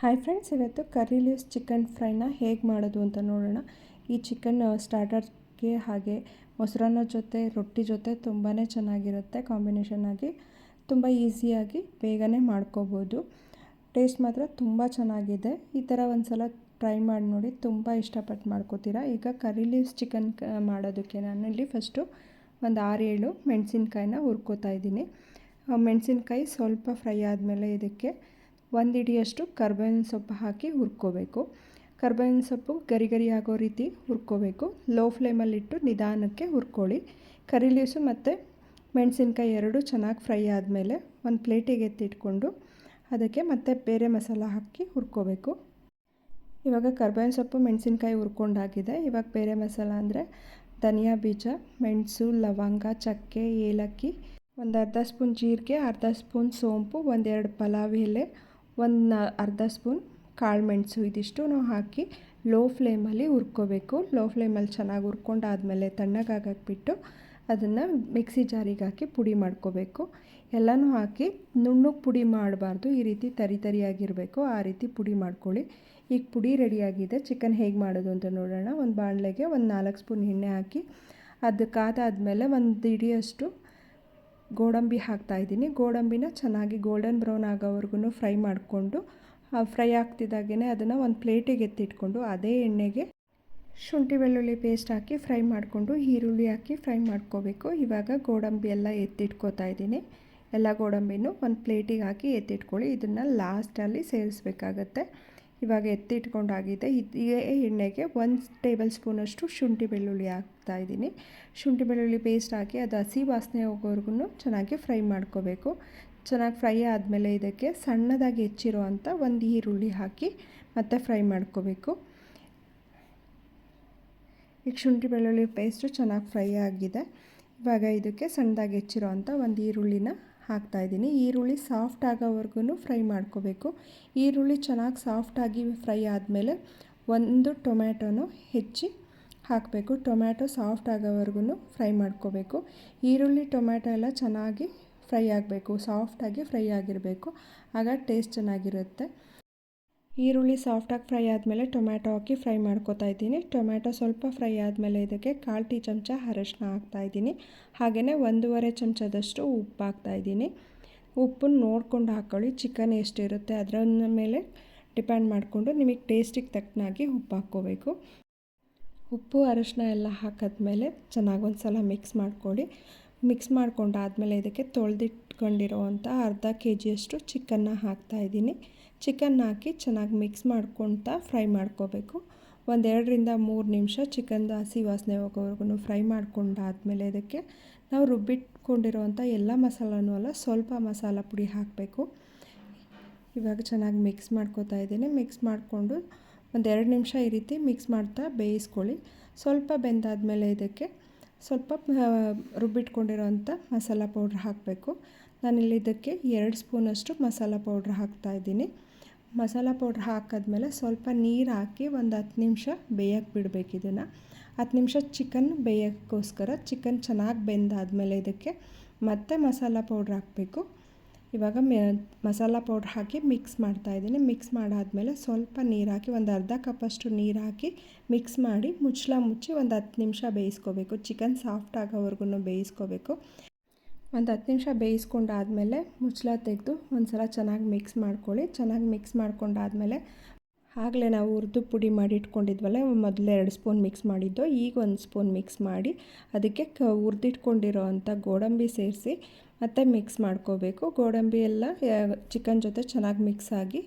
Hi friends ಇವತ್ತು ಕರಿ leaves chicken ಫ್ರೈನ ಹೇಗೆ ಮಾಡೋದು ಅಂತ ನೋಡೋಣ. ಈ ಚಿಕನ್ ಸ್ಟಾರ್ಟರ್ಗೆ ಹಾಗೆ ಮೊಸರನ್ನ ಜೊತೆ, ರೊಟ್ಟಿ ಜೊತೆ ತುಂಬಾ ಚೆನ್ನಾಗಿರುತ್ತೆ ಕಾಂಬಿನೇಷನ್ ಆಗಿ. ತುಂಬ ಈಸಿಯಾಗಿ ಬೇಗನೆ ಮಾಡ್ಕೋಬೋದು. ಟೇಸ್ಟ್ ಮಾತ್ರ ತುಂಬ ಚೆನ್ನಾಗಿದೆ. ಈ ಥರ ಒಂದು ಸಲ ಟ್ರೈ ಮಾಡಿ ನೋಡಿ ತುಂಬ ಇಷ್ಟಪಟ್ಟು ಮಾಡ್ಕೋತೀರಾ. ಈಗ ಕರಿ ಲೀವ್ಸ್ ಚಿಕನ್ ಮಾಡೋದಕ್ಕೆ ನಾನಲ್ಲಿ ಫಸ್ಟು ಒಂದು ಆರು ಏಳು ಮೆಣಸಿನ್ಕಾಯಿನ ಹುರ್ಕೋತಾ ಇದ್ದೀನಿ. ಮೆಣಸಿನ್ಕಾಯಿ ಸ್ವಲ್ಪ ಫ್ರೈ ಆದಮೇಲೆ ಇದಕ್ಕೆ ಒಂದು ಇಡಿಯಷ್ಟು ಕರ್ಬೇವಿನ ಸೊಪ್ಪು ಹಾಕಿ ಹುರ್ಕೋಬೇಕು. ಕರ್ಬೇವಿನ ಸೊಪ್ಪು ಗರಿ ಗರಿ ಆಗೋ ರೀತಿ ಹುರ್ಕೋಬೇಕು. ಲೋ ಫ್ಲೇಮಲ್ಲಿಟ್ಟು ನಿಧಾನಕ್ಕೆ ಹುರ್ಕೊಳ್ಳಿ. ಕರಿಲೀಸು ಮತ್ತು ಮೆಣಸಿನ್ಕಾಯಿ ಎರಡು ಚೆನ್ನಾಗಿ ಫ್ರೈ ಆದಮೇಲೆ ಒಂದು ಪ್ಲೇಟಿಗೆ ಎತ್ತಿಟ್ಕೊಂಡು ಅದಕ್ಕೆ ಮತ್ತೆ ಬೇರೆ ಮಸಾಲ ಹಾಕಿ ಹುರ್ಕೋಬೇಕು. ಇವಾಗ ಕರ್ಬೇವಿನ ಸೊಪ್ಪು ಮೆಣಸಿನ್ಕಾಯಿ ಹುರ್ಕೊಂಡಾಗಿದೆ. ಇವಾಗ ಬೇರೆ ಮಸಾಲ ಅಂದರೆ ಧನಿಯಾ ಬೀಜ, ಮೆಣಸು, ಲವಂಗ, ಚಕ್ಕೆ, ಏಲಕ್ಕಿ, ಒಂದು ಅರ್ಧ ಸ್ಪೂನ್ ಜೀರಿಗೆ, ಅರ್ಧ ಸ್ಪೂನ್ ಸೋಂಪು, ಒಂದೆರಡು ಪಲಾವ್ ಎಲೆ ಒಂದು ಅರ್ಧ ಸ್ಪೂನ್ ಕಾಳು ಮೆಣಸು ಇದಿಷ್ಟು ಹಾಕಿ ಲೋ ಫ್ಲೇಮಲ್ಲಿ ಹುರ್ಕೋಬೇಕು. ಲೋ ಫ್ಲೇಮಲ್ಲಿ ಚೆನ್ನಾಗಿ ಹುರ್ಕೊಂಡಾದಮೇಲೆ ತಣ್ಣಗಾಗಕ್ಕೆ ಬಿಟ್ಟು ಅದನ್ನು ಮಿಕ್ಸಿ ಜಾರಿಗೆ ಹಾಕಿ ಪುಡಿ ಮಾಡ್ಕೋಬೇಕು. ಎಲ್ಲನೂ ಹಾಕಿ ನುಣ್ಣಗೆ ಪುಡಿ ಮಾಡಬಾರ್ದು. ಈ ರೀತಿ ತರಿ ತರಿಯಾಗಿರಬೇಕು. ಆ ರೀತಿ ಪುಡಿ ಮಾಡ್ಕೊಳ್ಳಿ. ಈಗ ಪುಡಿ ರೆಡಿಯಾಗಿದೆ ಚಿಕನ್ ಹೇಗೆ ಮಾಡೋದು ಅಂತ ನೋಡೋಣ. ಒಂದು ಬಾಣಲೆಗೆ ಒಂದು ನಾಲ್ಕು ಸ್ಪೂನ್ ಎಣ್ಣೆ ಹಾಕಿ ಅದು ಕಾದಾದಮೇಲೆ ಒಂದು ಇಡಿಯಷ್ಟು ಗೋಡಂಬಿ ಹಾಕ್ತಾಯಿದ್ದೀನಿ ಗೋಡಂಬಿನ ಚೆನ್ನಾಗಿ ಗೋಲ್ಡನ್ ಬ್ರೌನ್ ಆಗೋವರೆಗೂ ಫ್ರೈ ಮಾಡಿಕೊಂಡು ಫ್ರೈ ಆಗ್ತಿದ್ದಾಗೇ ಅದನ್ನು ಒಂದು ಪ್ಲೇಟಿಗೆ ಎತ್ತಿಟ್ಕೊಂಡು ಅದೇ ಎಣ್ಣೆಗೆ ಶುಂಠಿ ಬೆಳ್ಳುಳ್ಳಿ ಪೇಸ್ಟ್ ಹಾಕಿ ಫ್ರೈ ಮಾಡಿಕೊಂಡು ಈರುಳ್ಳಿ ಹಾಕಿ ಫ್ರೈ ಮಾಡ್ಕೋಬೇಕು. ಇವಾಗ ಗೋಡಂಬಿ ಎಲ್ಲ ಎತ್ತಿಟ್ಕೋತಾ ಇದ್ದೀನಿ. ಎಲ್ಲ ಗೋಡಂಬಿನೂ ಒಂದು ಪ್ಲೇಟಿಗೆ ಹಾಕಿ ಎತ್ತಿಟ್ಕೊಳ್ಳಿ. ಇದನ್ನು ಲಾಸ್ಟಲ್ಲಿ ಸೇರಿಸ್ಬೇಕಾಗತ್ತೆ. ಇವಾಗ ಎತ್ತಿಟ್ಕೊಂಡಾಗಿದೆ ಇದೇ ಎಣ್ಣೆಗೆ ಒಂದು ಟೇಬಲ್ ಸ್ಪೂನಷ್ಟು ಶುಂಠಿ ಬೆಳ್ಳುಳ್ಳಿ ಹಾಕ್ತಾಯಿದ್ದೀನಿ ಶುಂಠಿ ಬೆಳ್ಳುಳ್ಳಿ ಪೇಸ್ಟ್ ಹಾಕಿ ಅದು ಹಸಿ ವಾಸನೆ ಹೋಗೋವರೆಗೂ ಚೆನ್ನಾಗಿ ಫ್ರೈ ಮಾಡ್ಕೋಬೇಕು. ಚೆನ್ನಾಗಿ ಫ್ರೈ ಆದಮೇಲೆ ಇದಕ್ಕೆ ಸಣ್ಣದಾಗಿ ಹೆಚ್ಚಿರೋ ಅಂಥ ಒಂದು ಈರುಳ್ಳಿ ಹಾಕಿ ಮತ್ತೆ ಫ್ರೈ ಮಾಡ್ಕೋಬೇಕು. ಈಗ ಶುಂಠಿ ಬೆಳ್ಳುಳ್ಳಿ ಪೇಸ್ಟು ಚೆನ್ನಾಗಿ ಫ್ರೈ ಆಗಿದೆ. ಇವಾಗ ಇದಕ್ಕೆ ಸಣ್ಣದಾಗಿ ಹೆಚ್ಚಿರೋ ಅಂಥ ಒಂದು ಈರುಳ್ಳಿನ ಹಾಕ್ತಾಯಿದ್ದೀನಿ ಈರುಳ್ಳಿ ಸಾಫ್ಟ್ ಆಗೋವರೆಗೂ ಫ್ರೈ ಮಾಡ್ಕೋಬೇಕು. ಈರುಳ್ಳಿ ಚೆನ್ನಾಗಿ ಸಾಫ್ಟಾಗಿ ಫ್ರೈ ಆದಮೇಲೆ ಒಂದು ಟೊಮ್ಯಾಟೊನು ಹೆಚ್ಚಿ ಹಾಕಬೇಕು. ಟೊಮ್ಯಾಟೊ ಸಾಫ್ಟ್ ಆಗೋವರೆಗೂ ಫ್ರೈ ಮಾಡ್ಕೋಬೇಕು. ಈರುಳ್ಳಿ, ಟೊಮ್ಯಾಟೊ ಎಲ್ಲ ಚೆನ್ನಾಗಿ ಫ್ರೈ ಆಗಬೇಕು. ಸಾಫ್ಟಾಗಿ ಫ್ರೈ ಆಗಿರಬೇಕು. ಆಗ ಟೇಸ್ಟ್ ಚೆನ್ನಾಗಿರುತ್ತೆ. ಈರುಳ್ಳಿ ಸಾಫ್ಟಾಗಿ ಫ್ರೈ ಆದಮೇಲೆ ಟೊಮ್ಯಾಟೊ ಹಾಕಿ ಫ್ರೈ ಮಾಡ್ಕೋತಾ ಇದ್ದೀನಿ. ಟೊಮ್ಯಾಟೊ ಸ್ವಲ್ಪ ಫ್ರೈ ಆದಮೇಲೆ ಇದಕ್ಕೆ ಕಾಲು ಟೀ ಚಮಚ ಅರಶಿನ ಹಾಕ್ತಾಯಿದ್ದೀನಿ ಹಾಗೆಯೇ ಒಂದೂವರೆ ಚಮಚದಷ್ಟು ಉಪ್ಪು ಹಾಕ್ತಾಯಿದ್ದೀನಿ ಉಪ್ಪನ್ನು ನೋಡ್ಕೊಂಡು ಹಾಕ್ಕೊಳ್ಳಿ ಚಿಕನ್ ಎಷ್ಟಿರುತ್ತೆ ಅದರ ಮೇಲೆ ಡಿಪೆಂಡ್ ಮಾಡಿಕೊಂಡು ನಿಮಗೆ ಟೇಸ್ಟಿಗೆ ತಕ್ಕನಾಗಿ ಉಪ್ಪು ಹಾಕ್ಕೋಬೇಕು. ಉಪ್ಪು, ಅರಶಿನ ಎಲ್ಲ ಹಾಕಿದ್ಮೇಲೆ ಚೆನ್ನಾಗಿ ಒಂದು ಸಲ ಮಿಕ್ಸ್ ಮಾಡ್ಕೊಳ್ಳಿ. ಮಿಕ್ಸ್ ಮಾಡ್ಕೊಂಡಾದಮೇಲೆ ಇದಕ್ಕೆ ತೊಳೆದಿಟ್ಕೊಂಡಿರೋವಂಥ ಅರ್ಧ ಕೆ ಜಿಯಷ್ಟು ಚಿಕನ್ನ ಹಾಕ್ತಾಯಿದ್ದೀನಿ. ಚಿಕನ್ ಹಾಕಿ ಚೆನ್ನಾಗಿ ಮಿಕ್ಸ್ ಮಾಡ್ಕೊತ ಫ್ರೈ ಮಾಡ್ಕೋಬೇಕು. ಒಂದೆರಡರಿಂದ ಮೂರು ನಿಮಿಷ ಚಿಕನ್ದು ಹಸಿ ವಾಸನೆ ಹೋಗೋವರೆಗೂ ಫ್ರೈ ಮಾಡ್ಕೊಂಡಾದಮೇಲೆ ಇದಕ್ಕೆ ನಾವು ರುಬ್ಬಿಟ್ಕೊಂಡಿರೋವಂಥ ಎಲ್ಲ ಮಸಾಲನೂ ಅಲ್ಲ, ಸ್ವಲ್ಪ ಮಸಾಲ ಪುಡಿ ಹಾಕಬೇಕು. ಇವಾಗ ಚೆನ್ನಾಗಿ ಮಿಕ್ಸ್ ಮಾಡ್ಕೋತಾ ಇದ್ದೀನಿ ಮಿಕ್ಸ್ ಮಾಡಿಕೊಂಡು ಒಂದೆರಡು ನಿಮಿಷ ಈ ರೀತಿ ಮಿಕ್ಸ್ ಮಾಡ್ತಾ ಬೇಯಿಸ್ಕೊಳ್ಳಿ. ಸ್ವಲ್ಪ ಬೆಂದಾದಮೇಲೆ ಇದಕ್ಕೆ ಸ್ವಲ್ಪ ರುಬ್ಬಿಟ್ಕೊಂಡಿರೋವಂಥ ಮಸಾಲ ಪೌಡ್ರ್ ಹಾಕಬೇಕು. ನಾನಿಲ್ಲಿ ಇದಕ್ಕೆ ಎರಡು ಸ್ಪೂನಷ್ಟು ಮಸಾಲ ಪೌಡ್ರ್ ಹಾಕ್ತಾಯಿದ್ದೀನಿ ಮಸಾಲ ಪೌಡ್ರ್ ಹಾಕಿದ್ಮೇಲೆ ಸ್ವಲ್ಪ ನೀರು ಹಾಕಿ ಒಂದು ಹತ್ತು ನಿಮಿಷ ಬೇಯಕ್ಕೆ ಬಿಡಬೇಕು ಇದನ್ನು. ಹತ್ತು ನಿಮಿಷ ಚಿಕನ್ ಬೇಯೋಕ್ಕೋಸ್ಕರ ಚಿಕನ್ ಚೆನ್ನಾಗಿ ಬೆಂದಾದಮೇಲೆ ಇದಕ್ಕೆ ಮತ್ತೆ ಮಸಾಲ ಪೌಡ್ರ್ ಹಾಕಬೇಕು. ಇವಾಗ ಮೆ, ಮಸಾಲ ಪೌಡ್ರ್ ಹಾಕಿ ಮಿಕ್ಸ್ ಮಾಡ್ತಾ ಇದ್ದೀನಿ. ಮಿಕ್ಸ್ ಮಾಡಾದಮೇಲೆ ಸ್ವಲ್ಪ ನೀರು ಹಾಕಿ, ಒಂದು ಅರ್ಧ ಕಪ್ಪಷ್ಟು ನೀರು ಹಾಕಿ ಮಿಕ್ಸ್ ಮಾಡಿ ಮುಚ್ಚಳ ಮುಚ್ಚಿ ಒಂದು ಹತ್ತು ನಿಮಿಷ ಬೇಯಿಸ್ಕೋಬೇಕು. ಚಿಕನ್ ಸಾಫ್ಟ್ ಆಗೋವರೆಗೂ ಬೇಯಿಸ್ಕೋಬೇಕು. ಒಂದು ಹತ್ತು ನಿಮಿಷ ಬೇಯಿಸ್ಕೊಂಡಾದಮೇಲೆ ಮುಚ್ಚಳ ತೆಗೆದು ಒಂದು ಸಲ ಚೆನ್ನಾಗಿ ಮಿಕ್ಸ್ ಮಾಡ್ಕೊಳ್ಳಿ. ಚೆನ್ನಾಗಿ ಮಿಕ್ಸ್ ಮಾಡ್ಕೊಂಡಾದಮೇಲೆ ಆಗಲೇ ನಾವು ಹುರಿದು ಪುಡಿ ಮಾಡಿ ಇಟ್ಕೊಂಡಿದ್ವಲ್ಲ, ಮೊದಲು ಎರಡು ಸ್ಪೂನ್ ಮಿಕ್ಸ್ ಮಾಡಿದ್ದು. ಈಗ ಒಂದು ಸ್ಪೂನ್ ಮಿಕ್ಸ್ ಮಾಡಿ ಅದಕ್ಕೆ ಕ ಹುರಿದಿಟ್ಕೊಂಡಿರೋ ಅಂಥ ಗೋಡಂಬಿ ಸೇರಿಸಿ ಮತ್ತು ಮಿಕ್ಸ್ ಮಾಡ್ಕೋಬೇಕು. ಗೋಡಂಬಿ ಎಲ್ಲ ಚಿಕನ್ ಜೊತೆ ಚೆನ್ನಾಗಿ ಮಿಕ್ಸ್ ಆಗಿ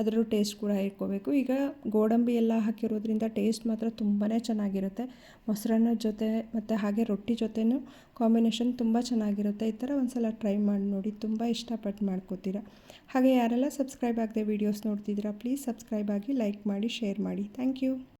ಅದರ ಟೇಸ್ಟ್ ಕೂಡ ಇಟ್ಕೋಬೇಕು. ಈಗ ಗೋಡಂಬಿ ಎಲ್ಲ ಹಾಕಿರೋದ್ರಿಂದ ಟೇಸ್ಟ್ ಮಾತ್ರ ತುಂಬಾ ಚೆನ್ನಾಗಿರುತ್ತೆ. ಮೊಸರನ್ನ ಜೊತೆ ಮತ್ತು ಹಾಗೆ ರೊಟ್ಟಿ ಜೊತೆನೂ ಕಾಂಬಿನೇಷನ್ ತುಂಬ ಚೆನ್ನಾಗಿರುತ್ತೆ. ಈ ಥರ ಒಂದು ಸಲ ಟ್ರೈ ಮಾಡಿ ನೋಡಿ, ತುಂಬ ಇಷ್ಟಪಟ್ಟು ಮಾಡ್ಕೋತೀರ. ಹಾಗೆ ಯಾರೆಲ್ಲ ಸಬ್ಸ್ಕ್ರೈಬ್ ಆಗದೆ ವೀಡಿಯೋಸ್ ನೋಡ್ತಿದ್ದೀರಾ ಪ್ಲೀಸ್ ಸಬ್ಸ್ಕ್ರೈಬ್ ಆಗಿ ಲೈಕ್ ಮಾಡಿ ಶೇರ್ ಮಾಡಿ. Thank you